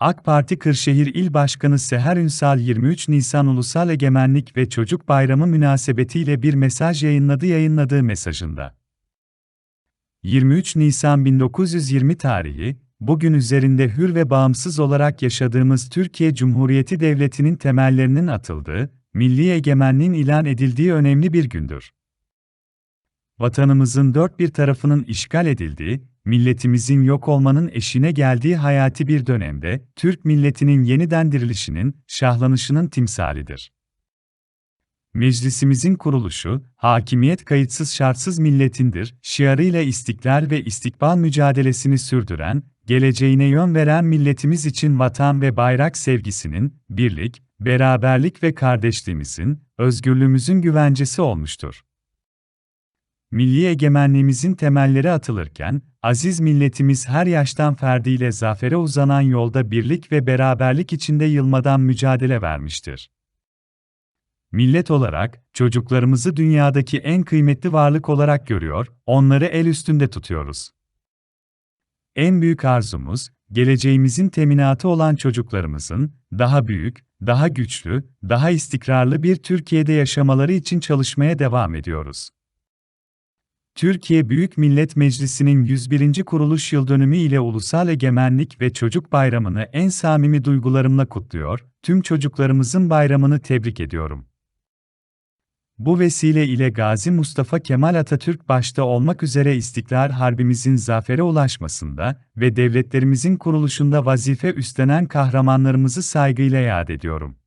AK Parti Kırşehir İl Başkanı Seher Ünsal 23 Nisan Ulusal Egemenlik ve Çocuk Bayramı münasebetiyle bir mesaj yayınladı yayınladığı mesajında. 23 Nisan 1920 tarihi, bugün üzerinde hür ve bağımsız olarak yaşadığımız Türkiye Cumhuriyeti Devleti'nin temellerinin atıldığı, milli egemenliğin ilan edildiği önemli bir gündür. Vatanımızın dört bir tarafının işgal edildiği, milletimizin yok olmanın eşine geldiği hayati bir dönemde, Türk milletinin yeniden dirilişinin, şahlanışının timsalidir. Meclisimizin kuruluşu, hakimiyet kayıtsız şartsız milletindir, şiarıyla istiklal ve istikbal mücadelesini sürdüren, geleceğine yön veren milletimiz için vatan ve bayrak sevgisinin, birlik, beraberlik ve kardeşliğimizin, özgürlüğümüzün güvencesi olmuştur. Milli egemenliğimizin temelleri atılırken, aziz milletimiz her yaştan ferdiyle zafere uzanan yolda birlik ve beraberlik içinde yılmadan mücadele vermiştir. Millet olarak, çocuklarımızı dünyadaki en kıymetli varlık olarak görüyor, onları el üstünde tutuyoruz. En büyük arzumuz, geleceğimizin teminatı olan çocuklarımızın, daha büyük, daha güçlü, daha istikrarlı bir Türkiye'de yaşamaları için çalışmaya devam ediyoruz. Türkiye Büyük Millet Meclisi'nin 101. kuruluş yıldönümü ile Ulusal Egemenlik ve Çocuk Bayramı'nı en samimi duygularımla kutluyor, tüm çocuklarımızın bayramını tebrik ediyorum. Bu vesile ile Gazi Mustafa Kemal Atatürk başta olmak üzere İstiklal Harbimizin zafere ulaşmasında ve devletlerimizin kuruluşunda vazife üstlenen kahramanlarımızı saygıyla yad ediyorum.